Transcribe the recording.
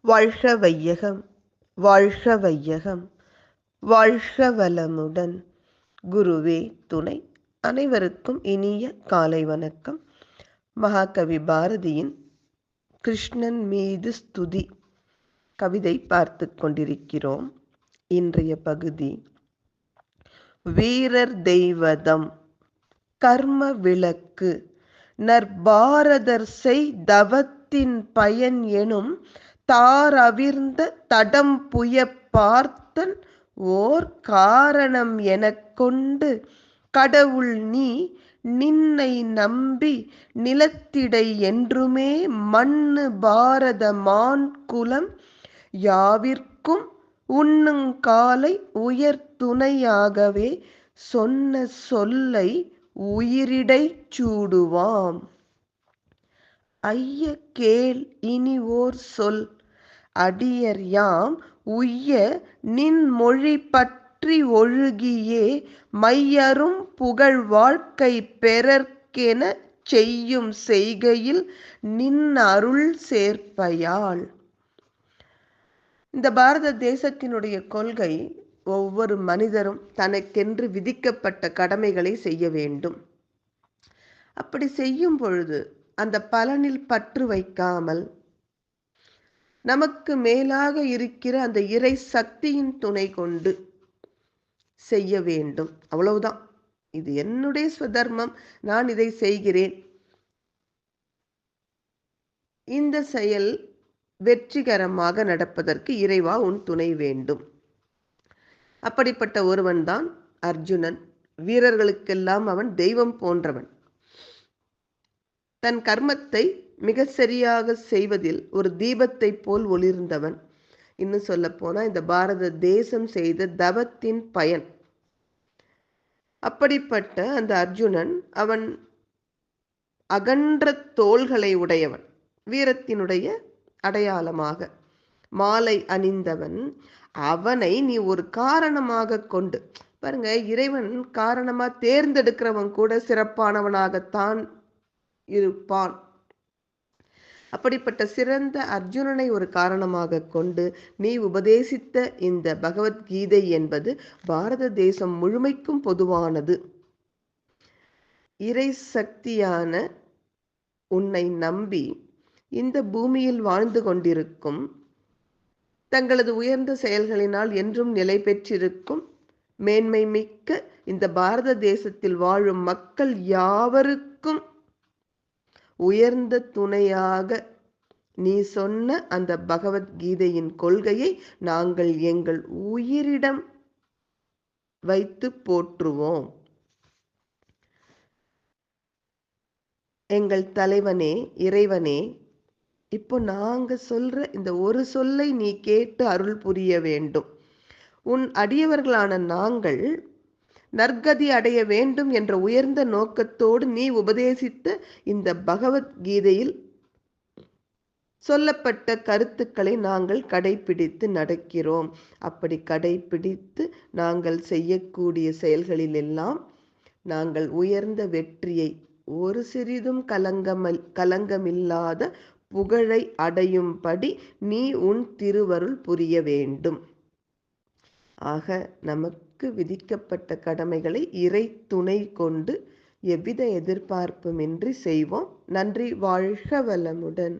வாழ்க வையகம் வாழ்க வையகம் வாழ்க வளமுடன். குருவே துணை அனைவருக்கும் இனிய காலை வணக்கம். மகாகவி பாரதியின் கிருஷ்ணன் மீது ஸ்துதி. கவிதை பார்த்து கொண்டிருக்கிறோம். இன்றைய பகுதி வீரர் தெய்வதம் கர்ம விளக்கு. நற்பாரதர் செய் தவத்தின் பயன் எனும் தாரவிர்ந்த தடம் புய பார்த்தன் ஓர் காரணம் எனக் கொண்டு கடவுள் நீ நின்னை நம்பி நிலத்திடை என்றுமே மண்ணு பாரத மான் குலம் யாவிற்கும் உண்ணுங் காலை உயர் துணையாகவே சொன்ன சொல்லை உயிரிடைச் சூடுவாம். ஐய கேள் இனி ஓர் சொல். அடியர் யாம் உய்ய நின் மொழி பற்றி ஒழுகியே மையரும் புகழ் வாழ்க்கை பெறற்கென செய்யும் செய்கையில் நின் அருள் சேர்ப்பையால் இந்த பாரத தேசத்தினுடைய கொள்கை ஒவ்வொரு மனிதரும் தனக்கென்று விதிக்கப்பட்ட கடமைகளை செய்ய வேண்டும். அப்படி செய்யும் பொழுது அந்த பலனில் பற்று வைக்காமல் நமக்கு மேலாக இருக்கிற அந்த இறை சக்தியின் துணை கொண்டு செய்ய வேண்டும். அவ்வளவுதான். இது என்னுடைய ஸ்வதர்மம். நான் இதை செய்கிறேன். இந்த செயல் வெற்றிகரமாக நடப்பதற்கு இறைவா உன் துணை வேண்டும். அப்படிப்பட்ட ஒருவன்தான் அர்ஜுனன். வீரர்களுக்கெல்லாம் அவன் தெய்வம் போன்றவன். தன் கர்மத்தை மிக சரியாக செய்வதில் ஒரு தீபத்தை போல் ஒளிர்ந்தவன். இன்னும் சொல்ல போனா இந்த பாரத தேசம் செய்த தவத்தின் பயன். அப்படிப்பட்ட அந்த அர்ஜுனன் அவன் அகன்ற தோள்களை உடையவன். வீரத்தினுடைய அடையாளமாக மாலை அணிந்தவன். அவனை நீ ஒரு காரணமாக கொண்டு பாருங்க இறைவன் காரணமா தேர்ந்தெடுக்கிறவன் கூட சிறப்பானவனாகத்தான் இருப்பான். அப்படிப்பட்ட சிறந்த அர்ஜுனனை ஒரு காரணமாக கொண்டு நீ உபதேசித்த இந்த பகவத்கீதை என்பது பாரத தேசம் முழுமைக்கும் பொதுவானது. இறை சக்தியான உன்னை நம்பி இந்த பூமியில் வாழ்ந்து கொண்டிருக்கும் தங்களது உயர்ந்த செயல்களினால் என்றும் நிலை பெற்றிருக்கும் மேன்மை மிக்க இந்த பாரத தேசத்தில் வாழும் மக்கள் யாவருக்கும் உயர்ந்த துணையாக நீ சொன்ன அந்த பகவத்கீதையின் கொள்கையை நாங்கள் எங்கள் உயிரிடம் வைத்து போற்றுவோம். எங்கள் தலைவனே இறைவனே இப்போ நாங்க சொல்ற இந்த ஒரு சொல்லை நீ கேட்டு அருள் புரிய வேண்டும். உன் அடியவர்களான நாங்கள் நற்கதி அடைய வேண்டும் என்ற உயர்ந்த நோக்கத்தோடு நீ உபதேசித்த இந்த பகவத்கீதையில் சொல்லப்பட்ட கருத்துக்களை நாங்கள் கடைபிடித்து நடக்கிறோம். அப்படி கடைபிடித்து நாங்கள் செய்யக்கூடிய செயல்களிலெல்லாம் நாங்கள் உயர்ந்த வெற்றியை ஒரு சிறிதும் கலங்கமல் கலங்கமில்லாத புகழை அடையும்படி நீ உன் திருவருள் புரிய வேண்டும். ஆக நமக்கு விதிக்கப்பட்ட கடமைகளை இறை துணை கொண்டு எவ்வித எதிர்பார்ப்புமின்றி செய்வோம். நன்றி வாழ்க வளமுடன்.